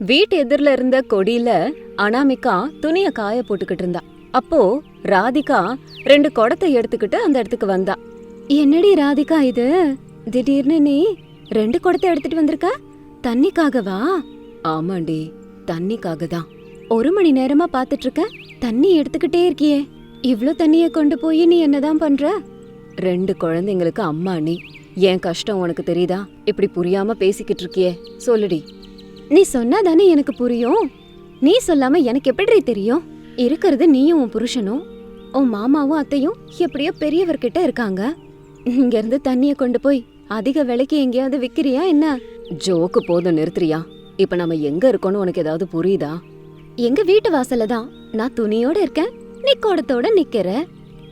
வீட்டு எதிரில் இருந்த கொடியில அனாமிகா துணிய காய போட்டுக்கிட்டு இருந்தா. அப்போ ராதிகா ரெண்டு குடத்தை எடுத்துக்கிட்டு அந்த இடத்துக்கு வந்தா. என்னடி ராதிகா இது? திடீர்னு நீ ரெண்டு குடத்தை எடுத்துட்டு வந்திருக்க? தண்ணிக்காகவா? ஆமாண்டி தண்ணிக்காக தான் ஒரு மணி நேரமா பாத்துட்டு இருக்க தண்ணி எடுத்துக்கிட்டே இருக்கியே. இவ்ளோ தண்ணிய கொண்டு போய் நீ என்னதான் பண்ற? ரெண்டு குழந்தைங்களுக்கு அம்மா நீ. என் கஷ்டம் உனக்கு தெரியுதா? இப்படி புரியாம பேசிக்கிட்டு இருக்கியே. சொல்லுடி. நீ சொன்னாதானே எனக்கு புரியும்? நீ சொல்லாம எனக்கு எப்படி தெரியும்? இருக்கிறது நீயும் உன் புருஷனும். உன் மாமாவும் அத்தையும் எப்படியோ பெரியவர்கிட்ட இருக்காங்க. இங்க இருந்து தண்ணிய கொண்டு போய் அதிக விலைக்கு எங்கேயாவது விக்கிறியா என்ன? ஜோக்கு போதும் நிறுத்துறியா? இப்ப நம்ம எங்க இருக்கோம்னு உனக்கு ஏதாவது புரியுதா? எங்க வீட்டு வாசல்ல தான் நான் துணியோட இருக்கேன். நீ குடத்தோட நிக்கிற.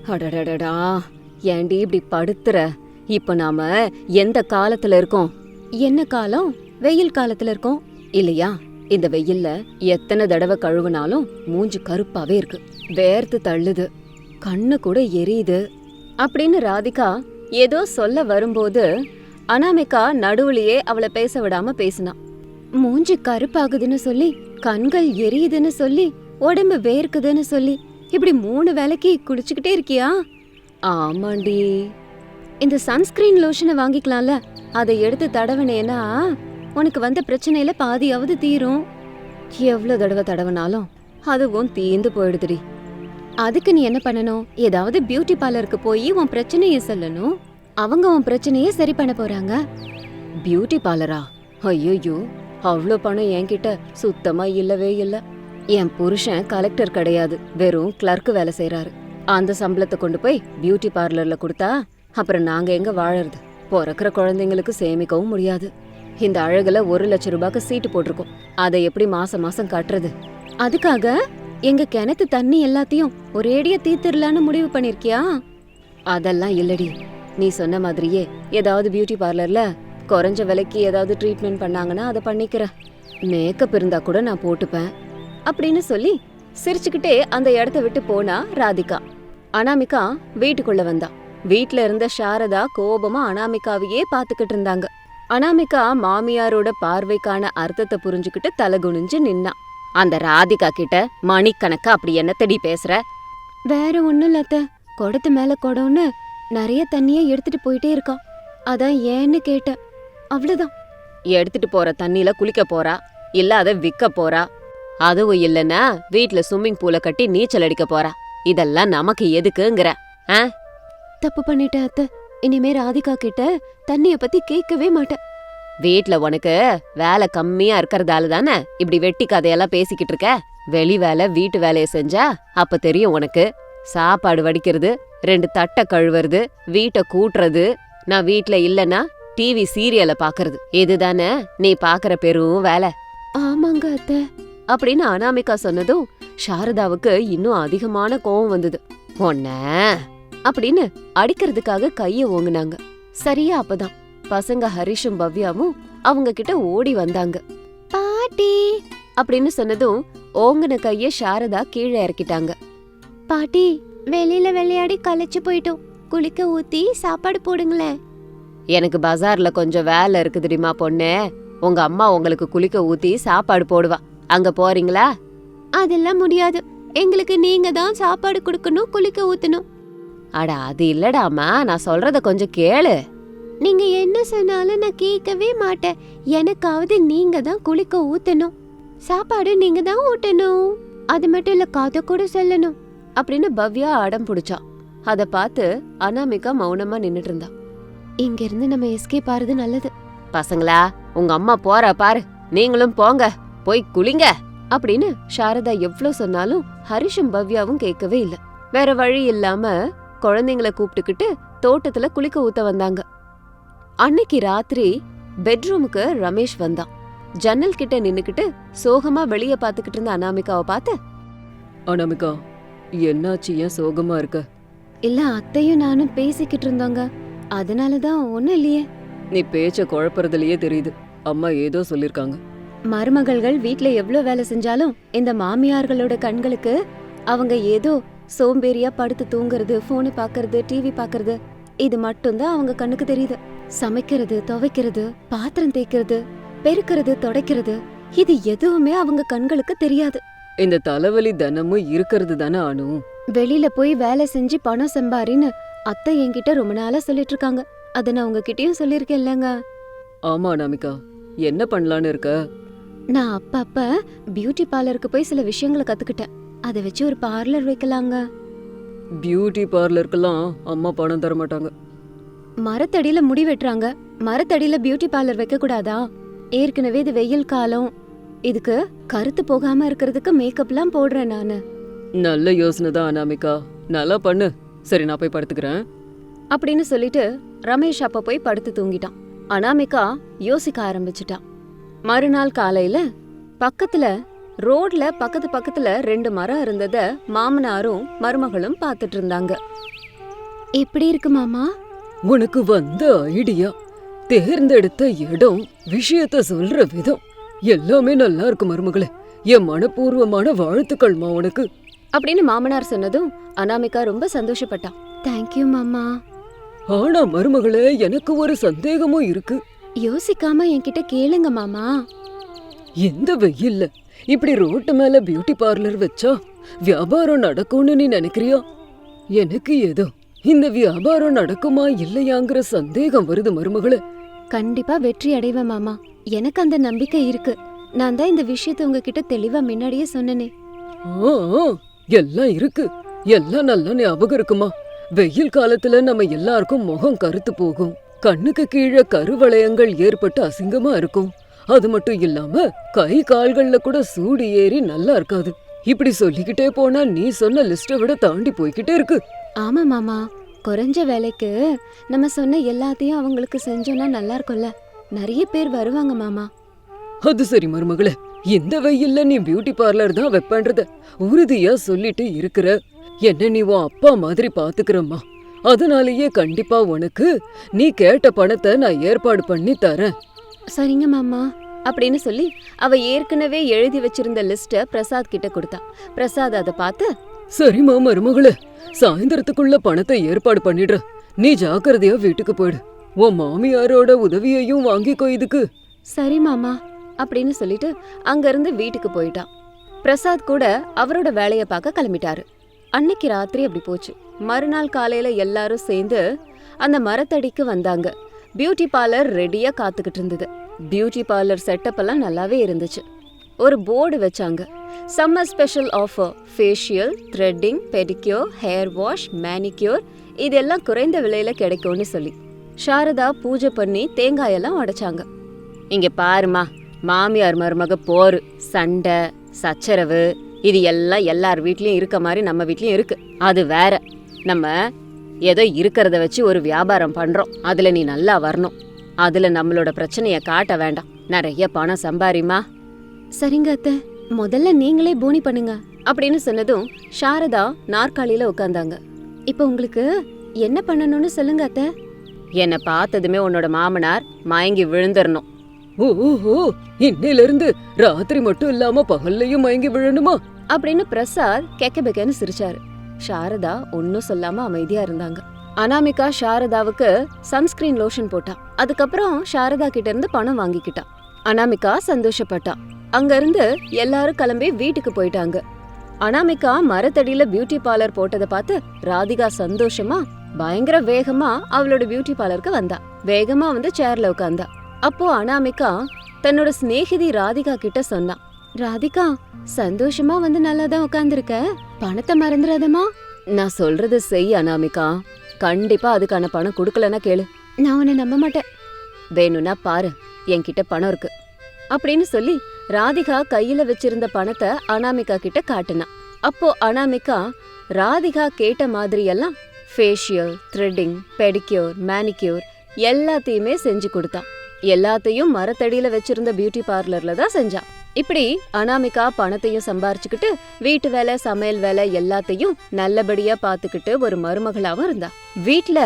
அடடடடா. ஏண்டி இப்படி படுத்துற? இப்ப நாம எந்த காலத்துல இருக்கோம்? என்ன காலம்? வெயில் காலத்துல இருக்கோம். இல்லையா? இந்த வெயில்ல எத்தனை தடவை கழுவுனாலும் மூஞ்சி கருப்பாவே இருக்கு. வேர்த்து தள்ளுது. கண்ணு கூட எரியுது. அப்படின்னு ராதிகா ஏதோ சொல்ல வரும்போது அனாமிகா நடுவுலயே அவளை பேச விடாம பேசினான் மூஞ்சி கருப்பாகுதுன்னு சொல்லி கண்கள் எரியுதுன்னு சொல்லி உடம்பு வேர்க்குதுன்னு சொல்லி இப்படி மூணு வேளைக்கு குடிச்சுக்கிட்டே இருக்கியா? ஆமாண்டி. இந்த சன்ஸ்கிரீன் லோஷனை வாங்கிக்கலாம்ல. அதை எடுத்து தடவினேன்னா உனக்கு வந்த பிரச்சனையில பாதியாவது தீரும். எவ்வளவு தடவை தடவினாலும் அதுவும் தீந்து போயிடுதுடி. அதுக்கு நீ என்ன பண்ணணும்? ஏதாவது பியூட்டி பார்லருக்கு போய் உன் பிரச்சனையை சொல்லணும். அவங்க உன் பிரச்சனையை சரி பண்ண போறாங்க. பியூட்டி பார்லரா ஐயோயோ அவ்வளோ பணம் என்கிட்ட சுத்தமா இல்லவே இல்ல. என் புருஷன் கலெக்டர் கிடையாது. வெறும் கிளர்க் வேலை செய்கிறாரு அந்த சம்பளத்தை கொண்டு போய் பியூட்டி பார்லர்ல கொடுத்தா அப்புறம் நாங்க எங்க வாழறது? பிறக்கிற குழந்தைங்களுக்கு சேமிக்கவும் முடியாது. இந்த அழகுல ஒரு லட்சம் ரூபாய்க்கு சீட்டு போட்டிருக்கோம். அதை எப்படி மாசம் மாசம் கட்டுறது? அதுக்காக எங்க கிணத்து தண்ணி எல்லாத்தையும் ஒரேடியா தீர்த்திடலான்னு முடிவு பண்ணிருக்கியா? அதெல்லாம் இல்லடி. நீ சொன்ன மாதிரியே ஏதாவது பியூட்டி பார்லர்ல குறைஞ்ச விலைக்கு ஏதாவது ட்ரீட்மெண்ட் பண்ணாங்கன்னா அதை பண்ணிக்கிறேன் மேக்கப் இருந்தா கூட நான் போட்டுப்பேன். அப்படின்னு சொல்லி சிரிச்சுக்கிட்டே அந்த இடத்த விட்டு போனா ராதிகா. அனாமிகா வீட்டுக்குள்ள வந்தா. வீட்ல இருந்த சாரதா கோபமா அனாமிகாவையே பாத்துக்கிட்டு இருந்தாங்க. அனாமிகா மாமியாரோட பார்வைக்கான அர்த்தத்தை புரிஞ்சுக்கிட்டு தலகுனிஞ்சு நின்னா. அந்த ராதிகா கிட்ட மணிக்கணக்கா அப்படி என்ன தேடி பேசுற? வேற ஒண்ணும் இல்ல குடத்து மேல குடம்னு நிறைய தண்ணிய எடுத்துட்டு போயிட்டே இருக்கா. அதான் ஏன்னு கேட்டேன். அவ்வளவுதான். எடுத்துட்டு போற தண்ணியில குளிக்க போறா? இல்ல அத விக்க போறா? அதுவும் இல்லனா வீட்ல ஸ்விம்மிங் பூல கட்டி நீச்சல் அடிக்க போறா. இதெல்லாம் நமக்கு எதுக்குங்கிற ஆ? தப்பு பண்ணிட்டேன் அத்த. இனிமே ராதிகா கிட்ட தண்ணிய பத்தி கேட்கவே மாட்டேன். வீட்ல உனக்கு வேலை கம்மியா இருக்கறதால தானே இப்படி வெட்டி கதையெல்லாம் பேசிக்கிட்டு இருக்க? வெளி வேலை வீட்டு வேலைய செஞ்சா அப்ப தெரியும் உனக்கு. சாப்பாடு வடிக்கிறது ரெண்டு தட்டை கழுவுறது வீட்டை கூட்டுறது. நான் வீட்ல இல்லனா டிவி சீரியலை பாக்குறது. இதுதானே நீ பாக்குற பெரும் வேலை. ஆமாங்க அத்த. அப்படின்னு அனாமிகா சொன்னதும் சாரதாவுக்கு இன்னும் அதிகமான கோவம் வந்தது. ஒன்ன அப்படின்னு அடிக்கிறதுக்காக கைய ஓங்குனாங்க. சரியா அப்பதான். பசங்க ஹரிஷும் பவ்யாவும் அவங்க கிட்ட ஓடி வந்தாங்க. பாட்டி அப்படின்னு சொன்னதும் ஓங்குன கைய சாரதா கீழே இறக்கிட்டாங்க. பாட்டி வெளியில விளையாடி களைச்சு போயிட்டோம். குளிக்க ஊத்தி சாப்பாடு போடுங்களேன். எனக்கு பஜார்ல கொஞ்சம் வேலை இருக்கு தெரியுமா பொண்ணே. உங்க அம்மா உங்களுக்கு குளிக்க ஊத்தி சாப்பாடு போடுவா. அங்க போறீங்களா? அதெல்லாம் முடியாது. எங்களுக்கு நீங்க தான் சாப்பாடு கொடுக்கணும் குளிக்க ஊத்தணும். அட அது இல்லடாமா நான் சொல்றத கொஞ்சம் கேளு. நீங்க என்ன சொன்னாலும் நான் கேட்கவே மாட்டேன். எனக்காவது நீங்க தான் குளிக்க ஊத்தணும். சாப்பாடு நீங்க தான் ஊட்டணும். அது மட்டும் இல்ல கதை கூட சொல்லணும். அப்படின்னு பவ்யா அடம் பிடிச்சா. அத பார்த்து அனாமிகா மௌனமா நின்னுட்டு இருந்தா. இங்க இருந்து நம்ம எஸ்கேப் ஆறது நல்லது. பசங்களா உங்க அம்மா போறா பாரு. நீங்களும் போங்க. போய் குளிங்க. அப்படின்னு சாரதா எவ்ளோ சொன்னாலும் ஹரிஷும் பவ்யாவும் கேட்கவே இல்ல. வேற வழி இல்லாம குழந்தைங்கள கூப்பிட்டுக்கிட்டு தோட்டத்துல குளிக்க ஊத்த வந்தாங்க. அன்னைக்கு ராத்திரி பெட்ரூமுக்கு ரமேஷ் வந்தான். ஜன்னல் கிட்ட நின்னுக்கிட்டு சோகமா வெளிய பாத்துக்கிட்டு இருந்த அனாமிகாவை பார்த்து அனாமிகா என்னாச்சு? ஏன் சோகமா இருக்க? இல்ல அத்தையும் நானும் பேசிக்கிட்டு இருந்தோங்க. அதனாலதான் ஒண்ணும் இல்லையே. நீ பேச்ச குழப்பறதுலயே தெரியுது. அம்மா ஏதோ சொல்லிருக்காங்க. மருமகள்கள் வீட்ல எவ்ளோ வேலை செஞ்சாலும் இந்த மாமியார்களோட கண்களுக்கு அவங்க ஏதோ சோம்பேறியா படுத்து தூங்குறது போனு பாக்குறது டிவி பாக்குறது இது மட்டும்தான் அவங்க கண்ணுக்கு தெரியுது. சமைக்கிறது துவைக்கிறது பாத்திரம் தேய்க்கிறது பெருக்கிறது தொடைக்கிறது இது எதுவுமே அவங்க கண்களுக்கு தெரியாது. இந்த தலைவலி தினமும் இருக்கிறது தானே அனு? வெளியில போய் வேலை செஞ்சு பணம் சம்பாரின்னு அத்தை என்கிட்ட ரொம்ப நாளா சொல்லிட்டு இருக்காங்க அத நான் உங்ககிட்டயும் சொல்லியிருக்கேன் இல்லங்க ஆமா அனாமிகா. என்ன பண்ணலான்னு இருக்க? நான் அப்பப்ப பியூட்டி பார்லருக்கு போய் சில விஷயங்களை கத்துக்கிட்டேன். அதை வச்சு ஒரு பார்லர் வைக்கலாங்க. பியூட்டி பார்லருக்கெல்லாம் அம்மா பணம் தர மாட்டாங்க. மரத்தடியில முடி வெட்டுறாங்க. மரத்தடியில பியூட்டி பார்லர் வைக்க கூடாதா ஏற்கனவே இது வெயில் காலம். இதுக்கு கருத்து போகாம இருக்கிறதுக்கு மேக்கப்லாம் போடுறேன் நானு. நல்ல யோசனை தான் அனாமிகா. நல்லா பண்ணு. சரி நான் போய் படுத்துக்கிறேன். அப்படின்னு சொல்லிட்டு ரமேஷ் அப்ப போய் படுத்து தூங்கிட்டான். அனாமிகா யோசிக்க ஆரம்பிச்சிட்டான் மறுநாள் காலையில பக்கத்துல ரோட்ல பக்கத்து பக்கத்துல ரெண்டு மரம் இருந்தத மாமனாரும் மருமகளும் பார்த்துட்டு இருந்தாங்க. எப்படி இருக்கு மாமா? உனக்கு வந்த ஐடியா. தேர்ந்தெடுத்த இடம் விஷயத்த சொல்ற விதம். எல்லாமே நல்லா இருக்கு மருமகளே. என் மனப்பூர்வமான வாழ்த்துக்கள்மா உனக்கு. அப்படின்னு மாமனார் சொன்னதும் அனாமிகா ரொம்ப சந்தோஷப்பட்டான் தேங்க்யூ மாமா. ஆனா மருமகளே எனக்கு ஒரு சந்தேகமும் இருக்கு. யோசிக்காம என்கிட்ட கேளுங்க மாமா. எந்த வெயில்ல இப்படி ரோட்டு மேல பியூட்டி பார்லர் வச்சா வியாபாரம் நடக்கும்னு நீ நினைக்கிறியா? எனக்கு ஏதோ. இந்த வியாபாரம் நடக்குமா இல்லையாங்கிற சந்தேகம் வருது மருமகளே. கண்டிப்பா வெற்றி அடைவேன் மாமா. எனக்கு அந்த நம்பிக்கை இருக்கு. நான் தான் இந்த விஷயத்த உங்ககிட்ட தெளிவா முன்னாடியே சொன்னனே. ஆ, ஆ, எல்லாம் இருக்கு. எல்லாம் நல்லா ஞாபகம் இருக்குமா? வெயில் காலத்துல நம்ம எல்லாருக்கும் முகம் கருத்து போகும். கண்ணுக்கு கீழே கருவளையங்கள் ஏற்பட்டு அசிங்கமா இருக்கும். அது மட்டும் இல்லாம கை கால்கள்ல கூட சூடு ஏறி நல்லா இருக்காது. இப்படி சொல்லிக்கிட்டே போனா நீ சொன்ன லிஸ்ட விட தாண்டி போய்கிட்டே இருக்கு. ஆமா மாமா. குறைஞ்ச வேலைக்கு நம்ம சொன்ன எல்லாத்தையும் அவங்களுக்கு செஞ்சோம்னா நல்லா இருக்கும்ல. நிறைய பேர் வருவாங்க மாமா. அது சரி மருமகளே. இந்த வெயில்ல நீ பியூட்டி பார்லர் தான் வைப்பேன்றத உறுதியா சொல்லிட்டு இருக்கிற என்ன நீ உன் அப்பா மாதிரி பாத்துக்கிறம்மா. அதனாலேயே கண்டிப்பா உனக்கு நீ கேட்ட பணத்தை நான் ஏற்பாடு பண்ணி தரேன். சரிங்க மாமா. அப்படின்னு சொல்லி அவ ஏற்கனவே எழுதி வச்சிருந்த லிஸ்ட பிரசாத் கிட்ட கொடுத்தா. பிரசாத் அதை பார்த்து சரிம்மா மருமகளே. சாயந்தரத்துக்குள்ள பணத்தை ஏற்பாடு பண்ணிடுற நீ ஜாக்கிரதையா வீட்டுக்கு போயிடு. உன் மாமியாரோட உதவியையும் வாங்கிக்கோ இதுக்கு. சரி மாமா. அப்படின்னு சொல்லிட்டு அங்கிருந்து வீட்டுக்கு போயிட்டான் பிரசாத் கூட அவரோட வேலைய பார்க்க கிளம்பிட்டாரு. அன்னைக்கு ராத்திரி அப்படி போச்சு. மறுநாள் காலையில எல்லாரும் சேர்ந்து அந்த மரத்தடிக்கு வந்தாங்க. பியூட்டி பார்லர் ரெடியாக காத்துக்கிட்டு இருந்தது. பியூட்டி பார்லர் செட்டப் எல்லாம் நல்லாவே இருந்துச்சு. ஒரு போர்டு வச்சாங்க. Summer special offer facial threading pedicure hair wash manicure இதெல்லாம் குறைந்த விலையில கிடைக்கும்னு சொல்லி. சாரதா பூஜை பண்ணி தேங்காயெல்லாம் உடைச்சாங்க. இங்க பாருமா மாமியார் மருமக போர் சண்டை சச்சரவு இது எல்லாம் எல்லார் வீட்லேயும் இருக்க மாதிரி நம்ம வீட்லேயும் இருக்கு. அது வேற. நம்ம ஏதோ இருக்கிறத வச்சு ஒரு வியாபாரம் பண்றோம். அதுல நீ நல்லா வரணும். அதுல நம்மளோட பிரச்சனைய காட்ட வேண்டாம். நிறைய பணம் சம்பாரிமா சரிங்க அத்தை. முதல்ல நீங்களே போனி பண்ணுங்க. அப்படின்னு சொன்னதும் சாரதா நாற்காலியில உட்கார்ந்தாங்க. இப்போ உங்களுக்கு என்ன பண்ணணும்னு சொல்லுங்க அத்தை. என்னை பார்த்ததுமே உன்னோட மாமனார் மயங்கி விழுந்துடணும் ஓ ஓ இன்னையில இருந்து ராத்திரி மட்டும் இல்லாம பகல்லையும் மயங்கி விழணுமா? அப்படின்னு பிரசாத் கெக்கபெக்கன்னு சிரிச்சாரு. சாரதா ஒன்னும் சொல்லாம அமைதியா இருந்தாங்க. அனாமிகா சாரதாவுக்கு சன்ஸ்கிரீன் லோஷன் போட்டா. அதுக்கப்புறம் சாரதா கிட்ட இருந்து பணம் வாங்கிக்கிட்டா. அனாமிகா சந்தோஷப்பட்டா. அங்க இருந்து எல்லாரும் கிளம்பி வீட்டுக்கு போயிட்டாங்க. அனாமிகா மரத்தடியில பியூட்டி பார்லர் போட்டதை பார்த்து ராதிகா சந்தோஷமா பயங்கர வேகமா அவளோட பியூட்டி பார்லருக்கு வந்தா. வேகமா வந்து சேர்ல உட்காந்தா. அப்போ அனாமிகா தன்னோட சிநேகிதி ராதிகா கிட்ட சொன்னா ராதிகா சந்தோஷமா வந்து நல்லா தான் உட்காந்துருக்க பணத்தை மறந்துடாதமா நான் சொல்றது செய் அனாமிகா. கண்டிப்பா அதுக்கான பணம் கொடுக்கலன்னா கேளு. நான் உன்னை நம்ப மாட்டேன். வேணும்னா பாரு என்கிட்ட பணம் இருக்கு. அப்படின்னு சொல்லி ராதிகா கையில வச்சிருந்த பணத்தை அனாமிகா கிட்ட காட்டுனா. அப்போ அனாமிகா ராதிகா கேட்ட மாதிரியெல்லாம் ஃபேஷியல் த்ரெட்டிங் பெடிக்யூர் மேனிக்யூர் எல்லாத்தையுமே செஞ்சு கொடுத்தா. எல்லாத்தையும் மரத்தடியில வச்சிருந்த பியூட்டி பார்லர்ல தான் செஞ்சா. இப்படி அனாமிகா பணத்தையும் சம்பாரிச்சுக்கிட்டு வீட்டு வேலை சமையல் வேலை எல்லாத்தையும் நல்லபடியா பாத்துக்கிட்டு ஒரு மருமகளாவும் இருந்தா. வீட்ல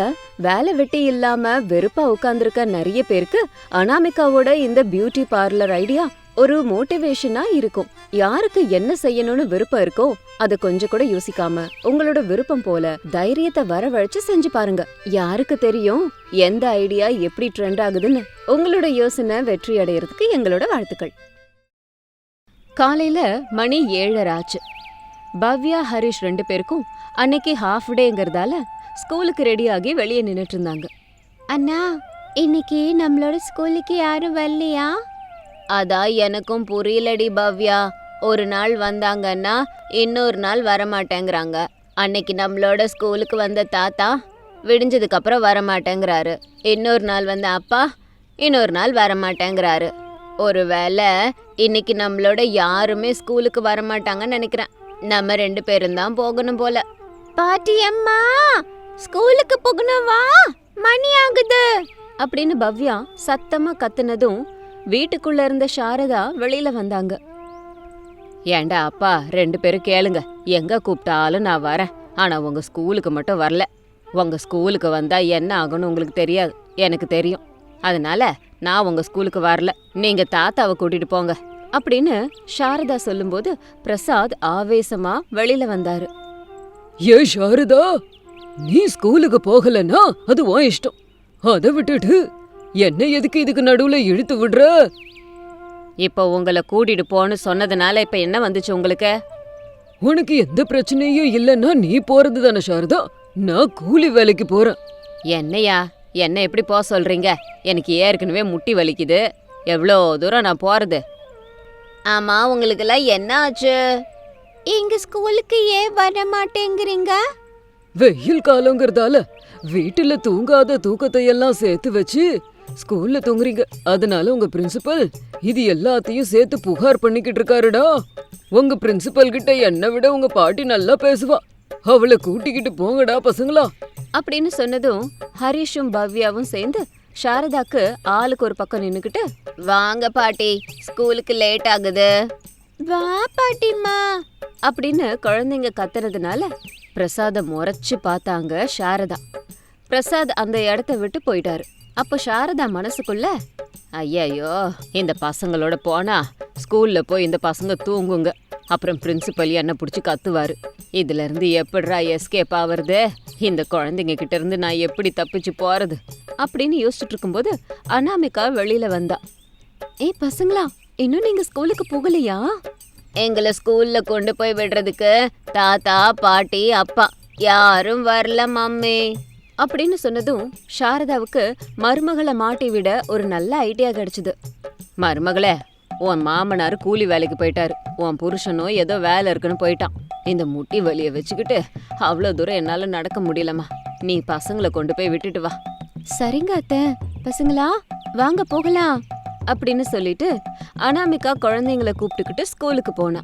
வேலை வெட்டி இல்லாம வெறுப்பா உட்கார்ந்துருக்க நிறைய பேருக்கு அனாமிகாவோட இந்த பியூட்டி பார்லர் ஐடியா ஒரு மோட்டிவேஷனா இருக்கும். யாருக்கு என்ன செய்யணும்னு விருப்பம் இருக்கோ அத கொஞ்சம் கூட யோசிக்காம உங்களோட விருப்பம் போல தைரியத்தை வரவழைச்சு செஞ்சு பாருங்க. யாருக்கு தெரியும் எந்த ஐடியா எப்படி ட்ரெண்ட் ஆகுதுன்னு? உங்களோட யோசனை வெற்றி அடையறதுக்கு எங்களோட வாழ்த்துக்கள். காலையில மணி ஏழரை ஆச்சு பவ்யா ஹரிஷ் ரெண்டு பேருக்கும் அன்னைக்கு ஹாஃப் டேங்கிறதால ஸ்கூலுக்கு ரெடியாகி வெளியே நின்னுட்டு இருந்தாங்க அண்ணா இன்னைக்கு நம்மளோட ஸ்கூலுக்கு யாரும் வரலையா? அதான் எனக்கும் புரியலடி பவ்யா. ஒரு நாள் வந்தாங்கன்னா இன்னொரு நாள் வரமாட்டேங்கிறாங்க. அன்னைக்கு நம்மளோட ஸ்கூலுக்கு வந்த தாத்தா விடிஞ்சதுக்கு அப்புறம் வரமாட்டேங்கிறாரு. இன்னொரு நாள் வந்த அப்பா இன்னொரு நாள் வரமாட்டேங்கிறாரு. ஒருவேளை இன்னைக்கு நம்மளோட யாருமே ஸ்கூலுக்கு வரமாட்டாங்கன்னு நினைக்கிறேன். நம்ம ரெண்டு பேரும் தான் போகணும் போல. பாட்டி அம்மா ஸ்கூலுக்கு போகணும் வா. மணி ஆகுது. அப்படின்னு பவ்யா சத்தமா கத்துனதும் வீட்டுக்குள்ள இருந்த சாரதா வெளியில வந்தாங்க. ஏண்டா அப்பா ரெண்டு பேரும் கேளுங்க. எங்க கூப்பிட்டாலும் நான் வரேன். ஆனா உங்க ஸ்கூலுக்கு மட்டும் வரல. உங்க ஸ்கூலுக்கு வந்தா என்ன ஆகும்னு உங்களுக்கு தெரியாது. எனக்கு தெரியும். அதனால நான் உங்க ஸ்கூலுக்கு வரல. நீங்க தாத்தாவை கூட்டிட்டு போங்க. அப்படின்னு சாரதா சொல்லும்போது பிரசாத் ஆவேசமா வெளியில வந்தாரு. ஏ சாரதா நீ ஸ்கூலுக்கு போகலன்னா அது உன் இஷ்டம். அதை விட்டுட்டு என்ன எதுக்கு இதுக்கு நடுவுல இழுத்து விடுற? இப்போ உங்களை கூட்டிட்டு போன்னு சொன்னதுனால இப்ப என்ன வந்துச்சு உங்களுக்கு? உனக்கு எந்த பிரச்சனையும் இல்லைன்னா நீ போறது தானே சாரதா? நான் கூலி வேலைக்கு போறேன். என்னையா? என்ன எப்படி போக சொல்றீங்க? எனக்கு ஏற்கனவே முட்டி வலிக்குது. எவ்வளோ தூரம் நான் போறது? ஆமா உங்களுக்கெல்லாம் என்ன ஆச்சு? எங்க ஸ்கூலுக்கு ஏன் வர மாட்டேங்கிறீங்க வெயில் காலங்கிறதால வீட்டுல தூங்காத தூக்கத்தை எல்லாம் சேர்த்து வச்சு ஸ்கூல்ல தூங்குறீங்க. அதனால உங்க பிரின்சிபல் இது எல்லாத்தையும் சேர்த்து புகார் பண்ணிக்கிட்டு இருக்காருடா. உங்க பிரின்சிபல் கிட்ட என்னை விட உங்க பாட்டி நல்லா பேசுவா. அவளை கூட்டிக்கிட்டு போங்கடா பசங்களா. அப்படின்னு சொன்னதும் ஹரிஷும் பவ்யாவும் சேர்ந்து சாரதாக்கு ஆளுக்கு ஒரு பக்கம் நின்னுக்கிட்டு வாங்க பாட்டி ஸ்கூலுக்கு லேட் ஆகுது. வா பாட்டிம்மா. அப்படின்னு குழந்தைங்க கத்துறதுனால பிரசாத முறைச்சு பார்த்தாங்க சாரதா. பிரசாத் அந்த இடத்த விட்டு போயிட்டாரு. அப்போ சாரதா மனசுக்குள்ள ஐயையோ இந்த பசங்களோட போனா ஸ்கூல்ல போய் இந்த பசங்க தூங்குங்க. அப்புறம் பிரின்சிபல் என்ன பிடிச்சி கத்துவாரு. இதுல இருந்து எப்படிரா எஸ்கேப் ஆவறது? இந்த குழந்தைங்க கிட்ட இருந்து நான் எப்படி தப்பிச்சு போறது? அப்படின்னு யோசிச்சுட்டு இருக்கும்போது அனாமிகா வெளியில வந்தா. ஏய் பசங்களா இன்னும் நீங்க ஸ்கூலுக்கு போகலையா? எங்களை ஸ்கூல்ல கொண்டு போய் விடுறதுக்கு தாத்தா பாட்டி அப்பா யாரும் வரல மம்மி. அப்படின்னு சொன்னதும் சாரதாவுக்கு மருமகளை மாட்டி விட ஒரு நல்ல ஐடியா கிடைச்சது. மருமகளே உன் மாமனார் கூலி வேலைக்கு போயிட்டாரு. உன் புருஷனும் ஏதோ வேலை இருக்குன்னு போயிட்டான். இந்த முட்டி வலியை வச்சுக்கிட்டு அவ்வளோ தூரம் என்னால நடக்க முடியலம்மா. நீ பசங்களை கொண்டு போய் விட்டுட்டு வா. சரிங்க அத்தை. பசங்களா வாங்க போகலாம். அப்படின்னு சொல்லிட்டு அனாமிகா குழந்தைங்கள கூப்பிட்டுக்கிட்டு ஸ்கூலுக்கு போனா.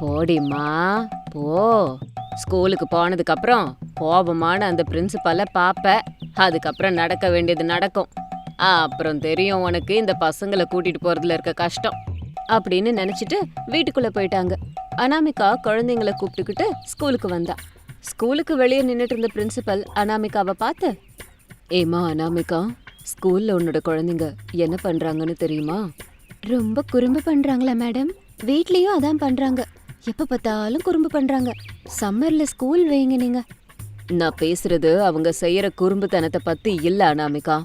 போடிம்மா போ. ஸ்கூலுக்கு போனதுக்கப்புறம் கோபமான அந்த பிரின்சிபலை பார்ப்ப அதுக்கப்புறம் நடக்க வேண்டியது நடக்கும். அப்புறம் தெரியும் உனக்கு இந்த பசங்களை கூட்டிட்டு போறதுல இருக்க கஷ்டம் அப்படின்னு நினச்சிட்டு வீட்டுக்குள்ளே போயிட்டாங்க. அனாமிகா குழந்தைங்கள கூப்பிட்டுக்கிட்டு ஸ்கூலுக்கு வந்தா. ஸ்கூலுக்கு வெளியே நின்றுட்டு இருந்த பிரின்சிபல் அனாமிகாவை பார்த்து ஏமா அனாமிகா ஸ்கூலில் உன்னோட குழந்தைங்க என்ன பண்ணுறாங்கன்னு தெரியுமா? ரொம்ப குறும்பு பண்ணுறாங்களா மேடம். வீட்லேயும் அதான் பண்ணுறாங்க எப்ப பார்த்தாலும் குறும்பு பண்றாங்க. சம்மர்ல ஸ்கூல் வைங்க நீங்க. நான் பேசுறது அவங்க செய்யற குறும்புத்தனத்தை பத்தி இல்ல அனாமிகா.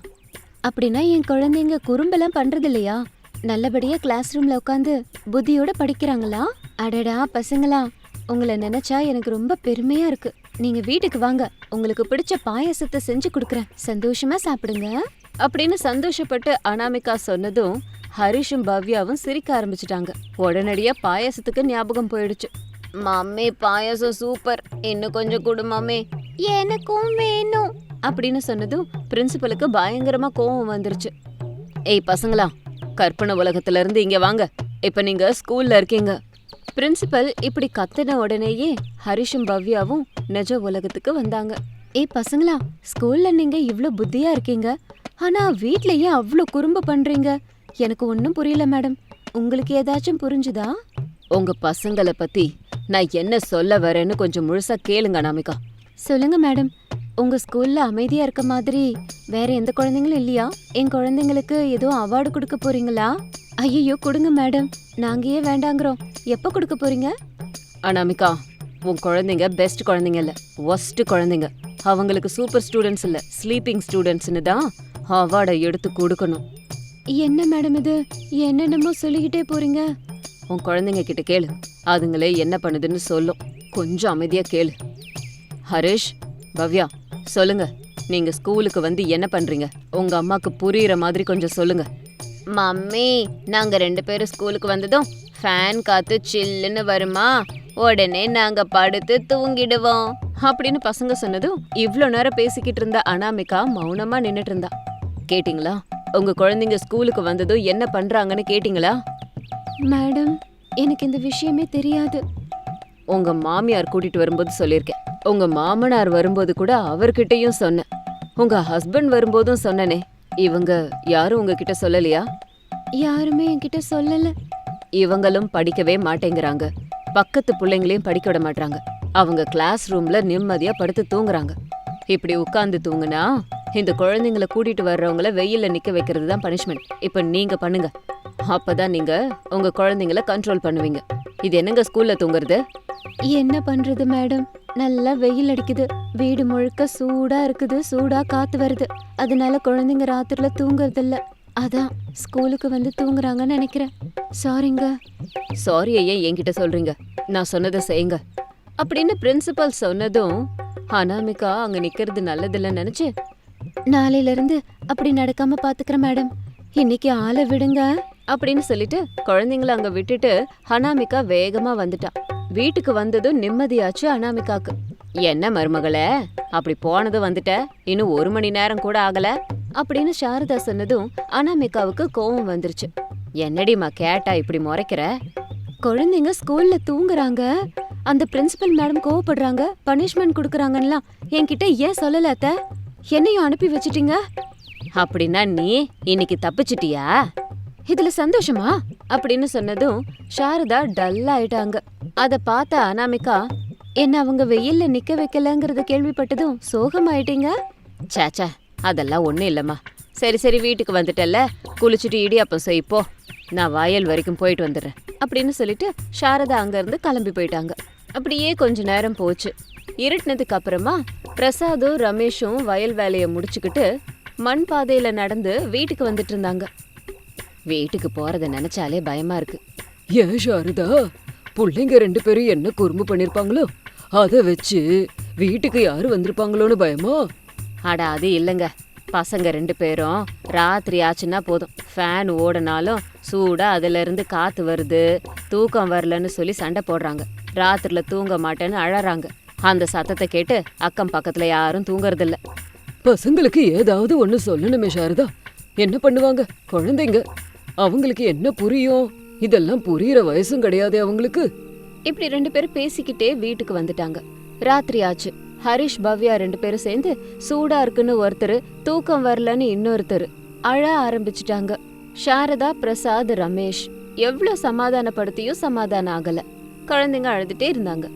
அப்படின்னா என் குழந்தைங்க குறும்பெல்லாம் பண்றது இல்லையா நல்லபடியா கிளாஸ் ரூம்ல உட்காந்து புத்தியோட படிக்கிறாங்களா? அடடா பசங்களா. உங்களை நினைச்சா எனக்கு ரொம்ப பெருமையா இருக்கு. நீங்க வீட்டுக்கு வாங்க. உங்களுக்கு பிடிச்ச பாயாசத்தை செஞ்சு கொடுக்கறேன். சந்தோஷமா சாப்பிடுங்க. அப்படின்னு சந்தோஷப்பட்டு அனாமிகா சொன்னதும் ஹரிஷும் பவ்யாவும் சிரிக்க ஆரம்பிச்சிட்டாங்க. உடனடியா பாயாசத்துக்கு ஞாபகம் போயிடுச்சு. மம்மி பாயாசம் சூப்பர். இன்னும் கொஞ்சம் கொடு மம்மி. எனக்கும் வேணும். அப்படின்னு சொன்னதும் பிரின்சிபலுக்கு பயங்கரமா கோவம் வந்துருச்சு. ஏய் பசங்களா கற்பனை உலகத்துல இருந்து இங்க வாங்க. இப்ப நீங்க ஸ்கூல்ல இருக்கீங்க. பிரின்சிபல் இப்படி கத்தின உடனேயே ஹரிஷும் பவ்யாவும் நிஜ உலகத்துக்கு வந்தாங்க. ஏய் பசங்களா ஸ்கூல்ல நீங்க இவ்வளோ புத்தியா இருக்கீங்க. ஆனா வீட்லயே அவ்ளோ குறும்பு பண்றீங்க. எனக்கு ஒன்றும் புரியல மேடம். உங்களுக்கு ஏதாச்சும் புரிஞ்சுதா? உங்க பசங்கள பத்தி நான் என்ன சொல்ல வரேன்னு கொஞ்சம் முழுசா கேளுங்க அனாமிகா. சொல்லுங்க மேடம். உங்க ஸ்கூல்ல அமைதியா இருக்க மாதிரி வேற எந்த குழந்தைங்களும் இல்லையா? என் குழந்தைங்களுக்கு ஏதோ அவார்டு கொடுக்க போறீங்களா? ஐயோ கொடுங்க மேடம். நாங்க ஏன் வேண்டாங்கிறோம்? எப்ப கொடுக்க போறீங்க? அனாமிகா உன் குழந்தைங்க பெஸ்ட் குழந்தைங்க இல்ல. ஒஸ்ட் குழந்தைங்க. அவங்களுக்கு சூப்பர் ஸ்டூடெண்ட்ஸ் இல்ல. ஸ்லீப்பிங் ஸ்டூடெண்ட்ஸ்னு தான் அவார்டை எடுத்து கொடுக்கணும். என்ன மேடம் இது? என்னென்னமோ சொல்லிக்கிட்டே போறீங்க? உன் குழந்தைங்க கிட்ட கேளு. அதுங்களே என்ன பண்ணுதுன்னு சொல்லும் கொஞ்சம் அமைதியா கேளு. ஹரிஷ் பவ்யா சொல்லுங்க. நீங்க ஸ்கூலுக்கு வந்து என்ன பண்றீங்க? உங்க அம்மாக்கு புரியுற மாதிரி கொஞ்சம் சொல்லுங்க. மம்மி நாங்க ரெண்டு பேரும் ஸ்கூலுக்கு வந்ததும் ஃபேன் காத்து சில்லுன்னு வருமா? உடனே நாங்க படுத்து தூங்கிடுவோம். அப்படின்னு பசங்க சொன்னதும் இவ்ளோ நேரம் பேசிக்கிட்டு இருந்த அனாமிகா மௌனமா நின்னுட்டு இருந்தா. கேட்டிங்களா? உங்க குழந்தைங்க ஸ்கூலுக்கு வந்ததும் என்ன பண்றாங்கன்னு கேட்டிங்களா? மேடம் எனக்கு இந்த விஷயமே தெரியாது. உங்க மாமியார் கூட்டிட்டு வரும்போது சொல்லியிருக்கேன். உங்க மாமனார் வரும்போது கூட அவர்கிட்டயும் சொன்னேன். உங்க ஹஸ்பண்ட் வரும்போதும் சொன்னனே. இவங்க யாரும் உங்ககிட்ட சொல்லலையா? யாருமே என்கிட்ட சொல்லல. இவங்களும் படிக்கவே மாட்டேங்கிறாங்க. பக்கத்து பிள்ளைங்களையும் படிக்க விட மாட்டாங்க அவங்க கிளாஸ் ரூம்ல நிம்மதியா படுத்து தூங்குறாங்க. இப்படி உட்கார்ந்து தூங்குனா இந்த குழந்தைங்கள கூட்டிட்டு வர்றவங்கள வெயில்ல நிக்க வைக்கிறது தான் பனிஷ்மெண்ட் இப்ப நீங்க பண்ணுங்க. அப்பதான் நீங்க உங்க குழந்தைங்கள கண்ட்ரோல் பண்ணுவீங்க. இது என்னங்க ஸ்கூல்ல தூங்குறது? என்ன பண்றது மேடம் நல்லா வெயில் அடிக்குது. வீடு முழுக்க சூடா இருக்குது. சூடா காத்து வருது. அதனால குழந்தைங்க ராத்திரில தூங்குறது இல்ல அதான் ஸ்கூலுக்கு வந்து தூங்குறாங்கன்னு நினைக்கிறேன். சாரிங்க சாரி ஏன் என்கிட்ட சொல்றீங்க. நான் சொன்னதை செய்யுங்க. அப்படின்னு பிரின்சிபல் சொன்னதும் அனாமிகா அங்க நிக்கிறது நல்லதில்லைன்னு நினைச்சு நாளையில இருந்து அப்படி நடக்காம பாத்துக்கிறேன் மேடம். இன்னைக்கு ஆளை விடுங்க. அப்படின்னு சொல்லிட்டு குழந்தைங்கள அங்க விட்டுட்டு அனாமிகா வேகமா வந்துட்டா. வீட்டுக்கு வந்ததும் நிம்மதியாச்சு அனாமிகாக்கு என்ன மருமகளே அப்படி போனதும் வந்துட்ட? இன்னும் ஒரு மணி நேரம் கூட ஆகல? அப்படின்னு சாரதா சொன்னதும் அனாமிகாவுக்கு கோவம் வந்துருச்சு. என்னடிமா கேட்டா இப்படி முறைக்கிற? குழந்தைங்க ஸ்கூல்ல தூங்குறாங்க. அந்த பிரின்சிபல் மேடம் கோவப்படுறாங்க பனிஷ்மெண்ட் கொடுக்கறாங்கலாம் என்கிட்ட ஏன் சொல்லல அத்த? என்னையும் அனுப்பி வச்சிட்டீங்க? அப்படின்னா நீ இன்னைக்கு தப்பிச்சிட்டியா? இதுல சந்தோஷமா? அப்படின்னு சொன்னதும் சாரதா டல் ஆயிட்டாங்க. அத பார்த்த அனாமிகா என்ன அவங்க வெயில்ல நிக்க வைக்கலங்கறத கேள்விப்பட்டதும் சோகமாயிட்டீங்க? சேச்சே அதெல்லாம் ஒண்ணும் இல்லம்மா. சரி சரி வீட்டுக்கு வந்துட்டல்ல. குளிச்சுட்டு இடியாப்பம் செய் போ நான் வயல் வரைக்கும் போயிட்டு வந்துடுறேன். அப்படின்னு சொல்லிட்டு சாரதா அங்கிருந்து கிளம்பி போயிட்டாங்க. அப்படியே கொஞ்ச நேரம் போச்சு. இருட்டினதுக்கு அப்புறமா பிரசாதும் ரமேஷும் வயல் வேலையை முடிச்சுக்கிட்டு மண் பாதையில நடந்து வீட்டுக்கு வந்துட்டு இருந்தாங்க. வீட்டுக்கு போறத நினைச்சாலே பயமா இருக்கு. ஏன் சாரதா? புள்ளைங்க ரெண்டு பேரும் என்ன குறும்பு பண்ணிருப்பாங்களோ? அதை வச்சு வீட்டுக்கு யாரு வந்திருப்பாங்களோன்னு பயமா? அட அது இல்லைங்க. பசங்க ரெண்டு பேரும் ராத்திரி ஆச்சுன்னா போதும். ஃபேன் ஓடனாலும் சூடா அதுல இருந்து காத்து வருது தூக்கம் வரலன்னு சொல்லி சண்டை போடுறாங்க. ராத்திரில தூங்க மாட்டேன்னு அழறாங்க. அந்த சத்தத்தை கேட்டு அக்கம் பக்கத்துல யாரும் தூங்கறதில்ல. பசங்களுக்கு ஏதாவது ஒண்ணு சொல்லணுமே சாரதா. என்ன பண்ணுவாங்க? குழந்தைங்க. அவங்களுக்கு என்ன புரியும்? இதெல்லாம் புரியுற வயசும் கிடையாதே அவங்களுக்கு. இப்படி ரெண்டு பேரும் பேசிக்கிட்டே வீட்டுக்கு வந்துட்டாங்க. ராத்திரி ஆச்சு. ஹரிஷ் பவ்யா ரெண்டு பேரும் சேர்ந்து சூடா இருக்குன்னு ஒருத்தர் தூக்கம் வரலன்னு இன்னொருத்தர். அழ ஆரம்பிச்சிட்டாங்க. சாரதா பிரசாத் ரமேஷ். எவ்வளவு சமாதானப்படுத்தியும் சமாதானம் ஆகல. குழந்தைங்க அழுதுட்டே இருந்தாங்க.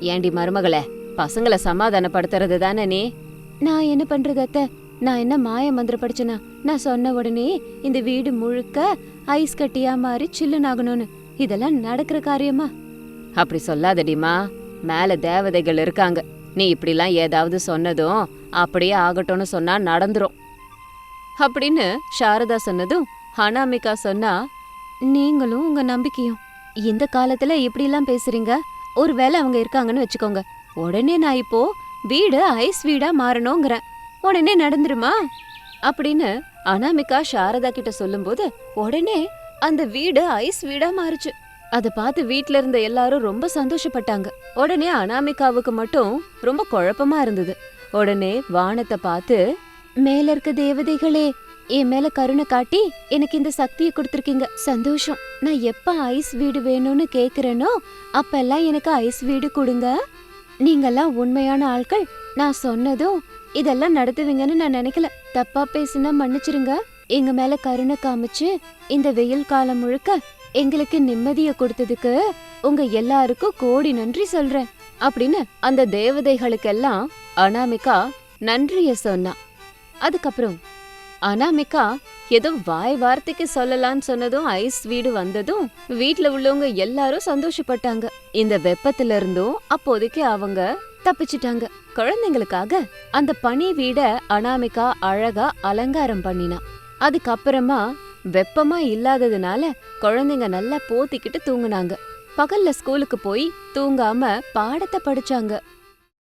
ஏண்டி மருமகளே பசங்களை சமாதானப்படுத்துறது தானே நீ? நான் என்ன பண்றது அத்தை? நான் என்ன மாய மந்திரம் படிச்சனா? நான் சொன்ன உடனே இந்த வீடு முழுக்க ஐஸ் கட்டியா மாறி சில்லுன்னு ஆகணும்னு இதெல்லாம் நடக்கிற காரியமா? அப்படி சொல்லாதடிமா மேல தேவதைகள் இருக்காங்க. நீ இப்படிலாம் ஏதாவது சொன்னதும் அப்படியே ஆகட்டும்னு சொன்னா நடந்துரும். அப்படின்னு சாரதா சொன்னதும் அனாமிகா சொன்னா நீங்களும் உங்க நம்பிக்கையும். இந்த காலத்துல இப்படிலாம் பேசுறீங்க? ஒருவேளை அவங்க இருக்காங்கன்னு வச்சுக்கோங்க. உடனே நான் இப்போ வீடு ஐஸ் வீடா மாறணுங்கிறேன். உடனே நடந்துருமா? அப்படின்னு அனாமிகா சாரதா கிட்ட சொல்லும்போது உடனே அந்த வீடு ஐஸ் வீடா மாறுச்சு. அத பார்த்து வீட்ல இருந்த எல்லாரும் ரொம்ப சந்தோஷப்பட்டாங்க. உடனே அனாமிகாவுக்கு மட்டும் ரொம்ப குழப்பமா இருந்தது. உடனே வானத்தை பார்த்து மேல இருக்க தேவதைகளே என் மேல கருணை காட்டி எனக்கு இந்த சக்தியை கொடுத்துருக்கீங்க. சந்தோஷம். நான் எப்ப ஐஸ் வீடு வேணும்னு கேக்குறேனோ அப்பெல்லாம் எனக்கு ஐஸ் வீடு கொடுங்க. நீங்கெல்லாம் உண்மையான ஆட்கள் நான் சொன்னதும் இதெல்லாம் நடத்துவீங்கன்னு நான் நினைக்கல. தப்பா பேசினா மன்னிச்சிருங்க. எங்க மேல கருணை காமிச்சு இந்த வெயில் காலம் முழுக்க எங்களுக்கு நிம்மதிய கொடுத்ததுக்கு உங்க எல்லாருக்கும் கோடி நன்றி சொல்றேன். அப்படின்னு அந்த தேவதைகளுக்கெல்லாம் அனாமிகா நன்றிய சொன்னா. அதுக்கப்புறம் அனாமிகா ஏதோ வாய் வார்த்தைக்கு சொல்லலாம்னு சொன்னதும் ஐஸ் வீடு வந்ததும் வீட்ல உள்ளவங்க எல்லாரும் சந்தோஷப்பட்டாங்க. இந்த வெப்பத்துல இருந்தும் அப்போதைக்கு அவங்க தப்பிச்சிட்டாங்க. குழந்தைங்களுக்காக அந்த பனி வீட அனாமிகா அழகா அலங்காரம் பண்ணினா. அதுக்கப்புறமா வெப்பமா இல்லாததுனால குழந்தைங்க நல்லா போத்திக்கிட்டு தூங்குனாங்க. பகல்ல ஸ்கூலுக்கு போய் தூங்காம பாடத்தை படிச்சாங்க.